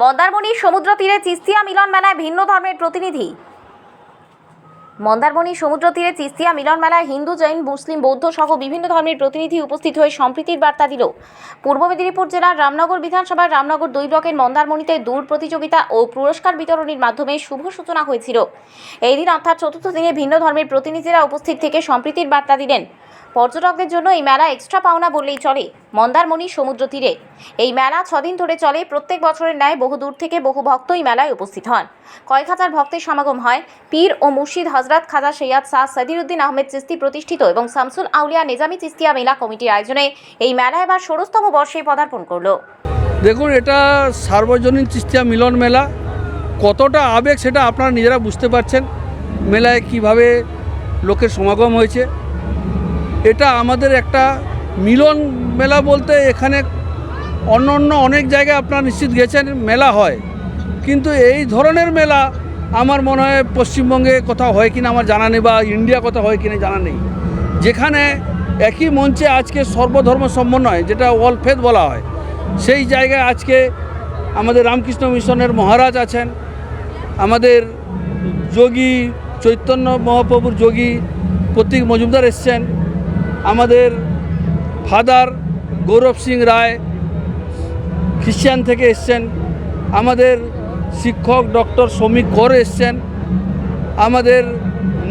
মন্দারমণির সমুদ্র তীরে চিস্তিয়া মিলন মেলায় ভিন্ন ধর্মের প্রতিনিধি। মন্দারমণি সমুদ্র তীরে চিস্তিয়া মিলন মেলায় হিন্দু, জৈন, মুসলিম, বৌদ্ধ সহ বিভিন্ন ধর্মের প্রতিনিধি উপস্থিত হয়ে সম্প্রীতির বার্তা দিল। পূর্ব মেদিনীপুর জেলার রামনগর বিধানসভার রামনগর দুই ব্লকের মন্দারমণিতে দূর প্রতিযোগিতা ও পুরস্কার বিতরণের মাধ্যমে শুভ সূচনা হয়েছিল। এই দিন অর্থাৎ চতুর্থ দিনে ভিন্ন ধর্মের প্রতিনিধিরা উপস্থিত থেকে সম্প্রীতির বার্তা দিলেন। পর্যটকদের জন্য এই মেলা এক্সট্রা পাওনা বললেই চলে। মন্দারমণি সমুদ্র তীরে। এই মেলা ছদিন ধরে চলে। প্রত্যেক বছরের ন্যায় বহু দূর থেকে বহু ভক্ত এই মেলায় উপস্থিত হন। কয়েক হাজার ভক্তের সমাগম হয়। পীর ও মুর্শিদ হজরত খাজা সৈয়াদ শাহ সদিরুদ্দিন আহমেদ চিস্তি প্রতিষ্ঠিত এবং শামসুল আউলিয়া নিজামি চিস্তিয়া মেলা কমিটির আয়োজনে এই মেলা এবার ষোড়শতম বর্ষে পদার্পণ করল। দেখুন, এটা সার্বজনীন চিস্তিয়া মিলন মেলা। কতটা আবেগ সেটা আপনারা নিজেরা বুঝতে পারছেন। মেলায় কীভাবে লোকের সমাগম হয়েছে। এটা আমাদের একটা মিলন মেলা বলতে এখানে অন্য অন্য অনেক জায়গায় আপনারা নিশ্চিত গেছেন, মেলা হয়। কিন্তু এই ধরনের মেলা আমার মনে হয় পশ্চিমবঙ্গে কোথাও হয় কিনা আমার জানা নেই বা ইন্ডিয়া কোথাও হয় কিনা জানা নেই। যেখানে একই মঞ্চে আজকে সর্বধর্ম সমন্বয়, যেটা ওয়াল ফেদ বলা হয়, সেই জায়গায় আজকে আমাদের রামকৃষ্ণ মিশনের মহারাজ আছেন, আমাদের যোগী চৈতন্য মহাপ্রভুর যোগী প্রতীক মজুমদার এসছেন আমাদের ফাদার গৌরব সিং রায় খ্রিশ্চান থেকে এসছেন, আমাদের শিক্ষক ডক্টর শ্রমিক কর এসছেন, আমাদের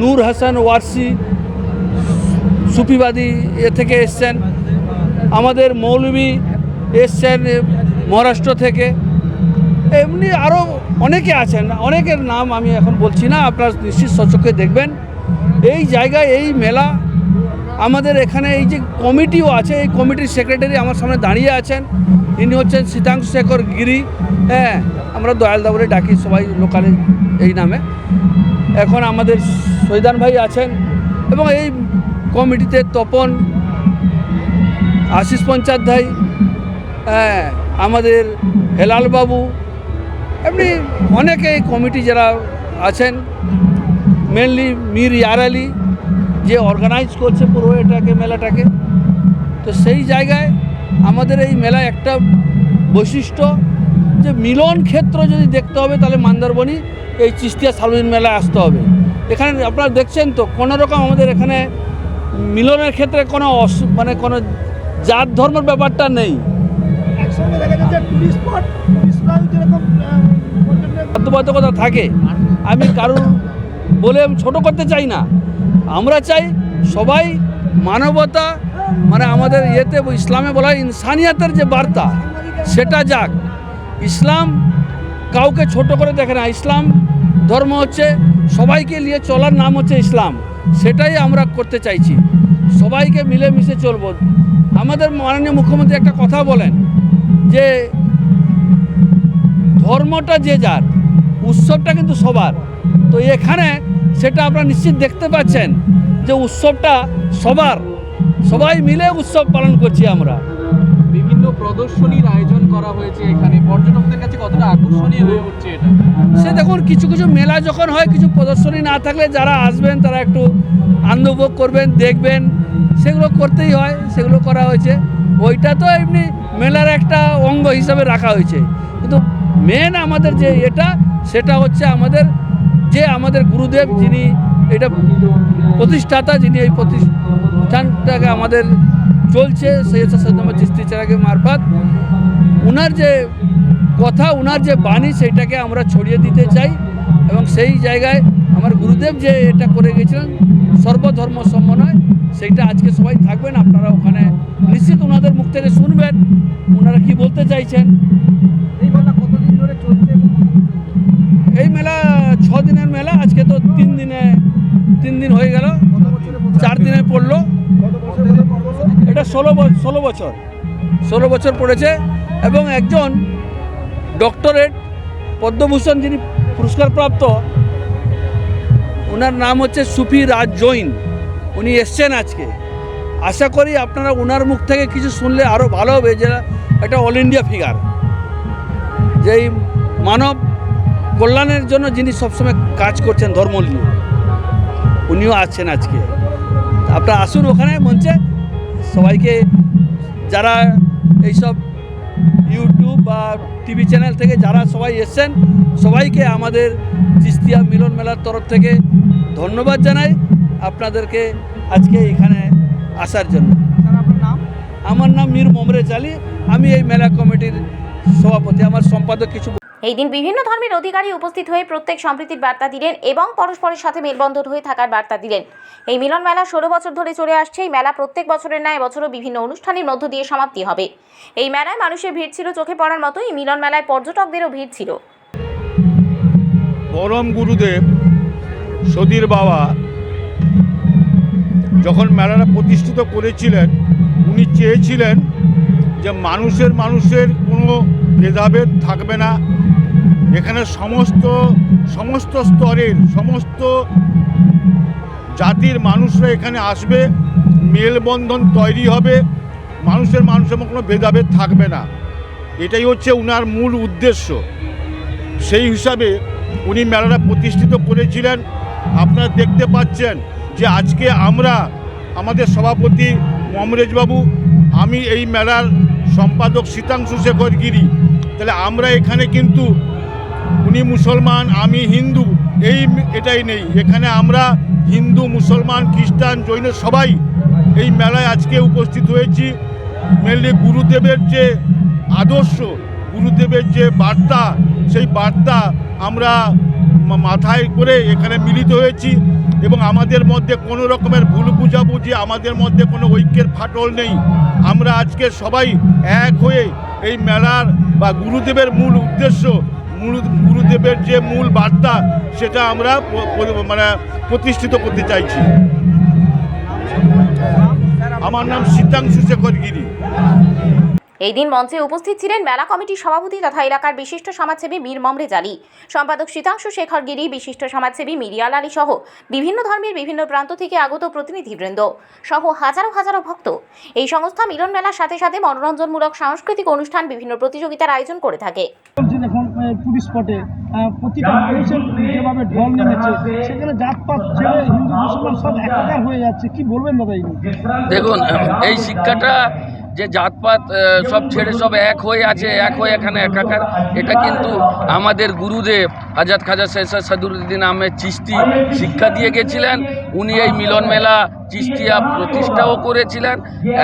নূর হাসান ওয়ারসি সুফিবাদী এ থেকে এসছেন, আমাদের মৌলবী এসছেন মহারাষ্ট্র থেকে। এমনি আরও অনেকে আছেন, অনেকের নাম আমি এখন বলছি না, আপনার নিশ্চিত সচক্ষে দেখবেন। এই জায়গায় এই মেলা আমাদের এখানে এই যে কমিটিও আছে, এই কমিটির সেক্রেটারি আমার সামনে দাঁড়িয়ে আছেন। ইনি হচ্ছেন শীতাংশু শেখর গিরি। হ্যাঁ আমরা দয়ালদা বলে ডাকি সবাই লোকালে এই নামে। এখন আমাদের সৈদান ভাই আছেন এবং এই কমিটিতে তপন, আশিস পঞ্চাধ্যায় হ্যাঁ আমাদের হেলালবাবু এমনি অনেকে কমিটি যারা আছেন মেনলি মীর ইয়ার আলী যে অর্গানাইজ করছে পুরো এটাকে মেলাটাকে। তো সেই জায়গায় আমাদের এই মেলা একটা বৈশিষ্ট্য যে মিলন ক্ষেত্র যদি দেখতে হবে তাহলে মান্দারবনি এই চিস্তিয়া সালুদিন মেলায় আসতে হবে। এখানে আপনারা দেখছেন তো কোনো রকম আমাদের এখানে মিলনের ক্ষেত্রে কোনো অসু- মানে কোনো জাত ধর্মের ব্যাপারটা নেই। বাধ্যবাধকতা থাকে আমি কারুর বলে আমি ছোট করতে চাই না। আমরা চাই সবাই মানবতা মানে আমাদের ইয়েতে ইসলামে বলা হয় ইনসানিয়াতের যে বার্তা, সেটা যাক। ইসলাম কাউকে ছোট করে দেখে না। ইসলাম ধর্ম হচ্ছে সবাইকে নিয়ে চলার নাম হচ্ছে ইসলাম। সেটাই আমরা করতে চাইছি। সবাইকে মিলেমিশে চলব। আমাদের মাননীয় মুখ্যমন্ত্রী একটা কথা বলেন যে, ধর্মটা যে যার, উৎসবটা কিন্তু সবার। তো এখানে সেটা আপনারা নিশ্চিত দেখতে পাচ্ছেন যে উৎসবটা সবার সবাই মিলে উৎসব পালন করছি আমরা। বিভিন্ন প্রদর্শনীর আয়োজন করা হয়েছে এখানে। পর্যটকদের কাছে কতটা আকর্ষণীয় হয়ে উঠছে এটা? সে দেখুন কিছু কিছু মেলা যখন হয় কিছু প্রদর্শনী না থাকলে যারা আসবেন তারা একটু আনন্দ উপভোগ করবেন দেখবেন। সেগুলো করতেই হয় সেগুলো করা হয়েছে। ওইটা তো এমনি মেলার একটা অঙ্গ হিসাবে রাখা হয়েছে। কিন্তু মেন আমাদের যে এটা সেটা হচ্ছে আমাদের যে আমাদের গুরুদেব যিনি এটা প্রতিষ্ঠাতা, যিনি এই প্রতিষ্ঠানটাকে আমাদের চলছে সৈয়দ সৈয়দ চিস্তি চেরাগে মারফাত। ওনার যে কথা ওনার যে বাণী, সেইটাকে আমরা ছড়িয়ে দিতে চাই এবং সেই জায়গায় আমার গুরুদেব যে এটা করে গেছিলেন, সর্বধর্ম সমন্বয়, সেইটা আজকে সবাই থাকবেন। আপনারা ওখানে নিশ্চিত ওনাদের মুখ থেকে শুনবেন। ষোলো ষোলো বছর। ষোলো বছর পড়েছে এবং একজন ডক্টরেট পদ্মভূষণ যিনি পুরস্কারপ্রাপ্ত, ওনার নাম হচ্ছে সুফি রাজ জৈন। উনি এসছেন আজকে। আশা করি আপনারা ওনার মুখ থেকে কিছু শুনলে আরও ভালো হবে, যে একটা অল ইন্ডিয়া ফিগার। যেই মানব কল্যাণের জন্য যিনি সবসময় কাজ করছেন ধর্ম নিয়ে, উনিও আছেন আজকে। আপনারা আসুন ওখানে মঞ্চে। সবাইকে যারা এইসব ইউটিউব বা টিভি চ্যানেল থেকে যারা সবাই এসছেন সবাইকে আমাদের চিস্তিয়া মিলন মেলার তরফ থেকে ধন্যবাদ জানাই আপনাদেরকে আজকে এখানে আসার জন্য। আমার নাম মীর মমরেজ আলী। আমি এই মেলা কমিটির সভাপতি। আমার সম্পাদক কিছু এই দিন বিভিন্ন ধর্মের অধিকারী উপস্থিত হয়ে প্রত্যেক সম্প্রীতির বার্তা দিলেন এবং পরস্পরের সাথে মেলবন্ধন হয়ে থাকার বার্তা দিলেন। এই মিলন মেলা ষোলো বছর ধরে চলে আসছে। এই মেলা প্রত্যেক বছরের ন্যায় বছরও বিভিন্ন অনুষ্ঠানের মধ্য দিয়ে সমাপ্তি হবে। এই মেলায় মানুষের ভিড় ছিল চোখে পড়ার মতো এই মিলন মেলায় পর্যটকদেরও ভিড় ছিল। পরম গুরুদেব সদীর বাবা যখন মেলাটা প্রতিষ্ঠিত করেছিলেন, উনি চেয়েছিলেন যে মানুষের মানুষের কোনো ভেদাভেদ থাকবে না। এখানে সমস্ত সমস্ত স্তরের, সমস্ত জাতির মানুষরা এখানে আসবে, মেলবন্ধন তৈরি হবে, মানুষের মানুষের কোনো ভেদাভেদ থাকবে না। এটাই হচ্ছে উনার মূল উদ্দেশ্য। সেই হিসাবে উনি মেলাটা প্রতিষ্ঠিত করেছিলেন। আপনারা দেখতে পাচ্ছেন যে আজকে আমরা, আমাদের সভাপতি মমরেজবাবু, আমি এই মেলার সম্পাদক শীতাংশু শেখর গিরি। তাহলে আমরা এখানে কিন্তু উনি মুসলমান, আমি হিন্দু, এই এটাই নেই। এখানে আমরা হিন্দু, মুসলমান, খ্রিস্টান, জৈন সবাই এই মেলায় আজকে উপস্থিত হয়েছি। মেনলি গুরুদেবের যে আদর্শ, গুরুদেবের যে বার্তা, সেই বার্তা আমরা মাথায় করে এখানে মিলিত হয়েছি এবং আমাদের মধ্যে কোনো রকমের ভুল বুঝাবুঝি, আমাদের মধ্যে কোনো ঐক্যের ফাটল নেই। আমরা আজকে সবাই এক হয়ে এই মেলার বা গুরুদেবের মূল উদ্দেশ্য গুরুদেবের যে মূল বার্তা সেটা আমরা মানে প্রতিষ্ঠিত করতে চাইছি। আমার নাম শীতাংশু শেখর গিরি এই দিন মঞ্চে উপস্থিত ছিলেন মেলা কমিটির সভাপতি তথা এলাকার বিশিষ্ট সমাজসেবী মীর মমরেজ আলী সম্পাদক শীতাংশু শেখর গিরি বিশিষ্ট সমাজসেবী মিরিয়াল আলী সহ বিভিন্ন ধর্মের বিভিন্ন প্রান্ত থেকে আগত প্রতিনিধিবৃন্দ সহ হাজারো হাজারো ভক্ত। এই সংস্থা মিলন মেলার সাথে সাথে মনোরঞ্জনমূলক সাংস্কৃতিক অনুষ্ঠান বিভিন্ন প্রতিযোগিতার আয়োজন করে থাকে। দেখুন টুরিস্ট স্পটে প্রতিটা মানুষের যেভাবে ঢল নেমেছে, সেখানে জাতপাত ছেড়ে হিন্দু, মুসলমান সব একাকার হয়ে যাচ্ছে। কি বলবেন দাদা এই দেখুন, এই শিক্ষাটা যে জাতপাত সব ছেড়ে সব এক হয়ে আছে, এক হয়ে এখানে একাকার, এটা কিন্তু আমাদের গুরুদেব আজাদ খাজা শেষা সাদুরুদ্দিন আহমেদ চিস্তি শিক্ষা দিয়ে গেছিলেন। উনি এই মিলন মেলা চিস্তিয়া প্রতিষ্ঠাও করেছিলেন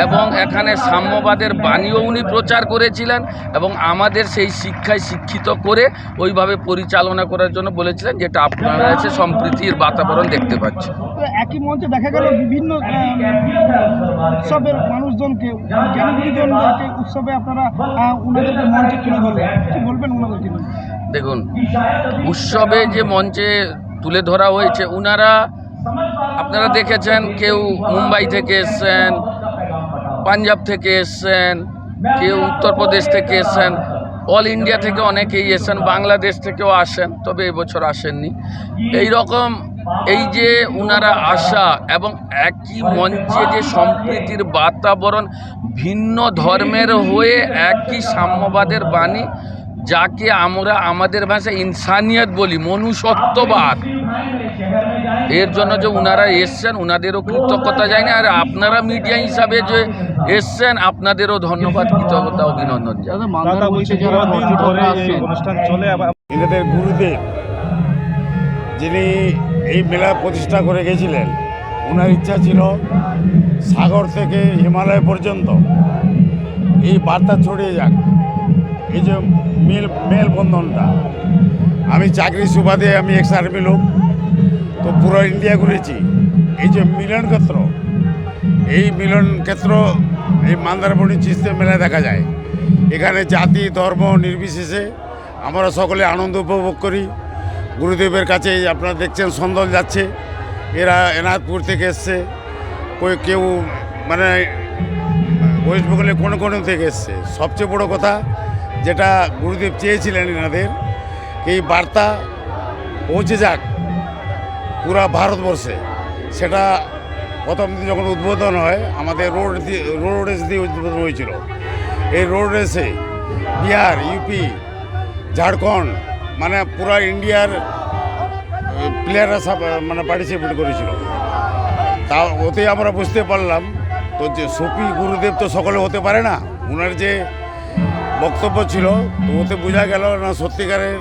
এবং এখানে সাম্যবাদের বাণীও উনি প্রচার করেছিলেন এবং আমাদের সেই শিক্ষায় শিক্ষিত করে ওইভাবে পরিচালনা করার জন্য বলেছিলেন যেটা আপনারা এসে সম্প্রীতির বাতাবরণ দেখতে পাচ্ছেন। তো একই মঞ্চে দেখা গেল বিভিন্ন উৎসবের মানুষজনকে উৎসবে আপনারা ওনাদেরকে মঞ্চে তুলে ধরলেন। কি বলবেন ওনাদেরকে দেখুন উৎসবে যে মঞ্চে তুলে ধরা হয়েছে উনারা আপনারা দেখেছেন কেউ মুম্বাই থেকে এসছেন, পাঞ্জাব থেকে এসছেন, কেউ উত্তরপ্রদেশ থেকে এসছেন, অল ইন্ডিয়া থেকে অনেকেই এসেছেন, বাংলাদেশ থেকেও আসেন, তবে এবছর আসেননি। এই রকম এই যে উনারা আসা এবং একই মঞ্চে যে সম্প্রীতির বাতাবরণ ভিন্ন ধর্মের হয়ে একই সাম্যবাদের বাণী, যাকে আমরা আমাদের ভাষায় ইনসানিয়ত বলি, মনুষ্যত্ববাদ। এর জন্য যে উনারা এসছেন উনাদেরও কৃতজ্ঞতা জানি আর আপনারা মিডিয়া হিসাবে যে এসছেন আপনাদেরও ধন্যবাদ কৃতজ্ঞতা অভিনন্দন এনাদের গুরুদেব যিনি এই মেলা প্রতিষ্ঠা করে গেছিলেন ওনার ইচ্ছা ছিল সাগর থেকে হিমালয় পর্যন্ত এই বার্তা ছড়িয়ে যাক। এই যে মেল মেলবন্ধনটা আমি চাকরি সুবাদে আমি এক্স আর্মি লোক, তো পুরো ইন্ডিয়া ঘুরেছি। এই যে মিলন ক্ষেত্র, এই মিলন ক্ষেত্র, এই মান্দারমণি চিস্তে মেলায় দেখা যায়। এখানে জাতি, ধর্ম নির্বিশেষে আমরা সকলে আনন্দ উপভোগ করি। গুরুদেবের কাছে আপনারা দেখছেন সন্দল যাচ্ছে। এরা এনাথপুর থেকে এসছে। কেউ মানে ওয়েস্ট বেঙ্গলের কোনো কোনো থেকে এসছে। সবচেয়ে বড় কথা যেটা গুরুদেব চেয়েছিলেন এনাদের এই বার্তা পৌঁছে যাক পুরা ভারতবর্ষে। সেটা প্রথম দিন যখন উদ্বোধন হয়, আমাদের রোড দিয়ে রোড রেস দিয়ে উদ্বোধন হয়েছিল। এই রোড রেসে বিহার ইউপি ঝাড়খণ্ড মানে পুরা ইন্ডিয়ার প্লেয়াররা মানে পার্টিসিপেট করেছিল। তা ওতে আমরা বুঝতে পারলাম, তো যে সফি গুরুদেব তো সকলে হতে পারে না। ওনার যে বক্তব্য ছিল, তো ওতে বোঝা গেল না সত্যিকারের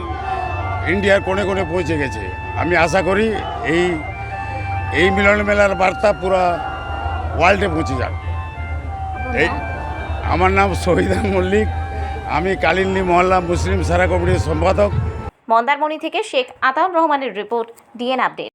ইন্ডিয়ার কোণে কোণে পৌঁছে গেছে। আমি আশা করি এই এই মিলন মেলার বার্তা পুরা ওয়ার্ল্ডে পৌঁছে যাক এই, আমার নাম শহীদান মল্লিক। আমি কালিন্দি মহল্লা মুসলিম সারা কমিটির সম্পাদক। মন্দারমণি থেকে শেখ আতাউর রহমানের রিপোর্ট, ডিএন আপডেট।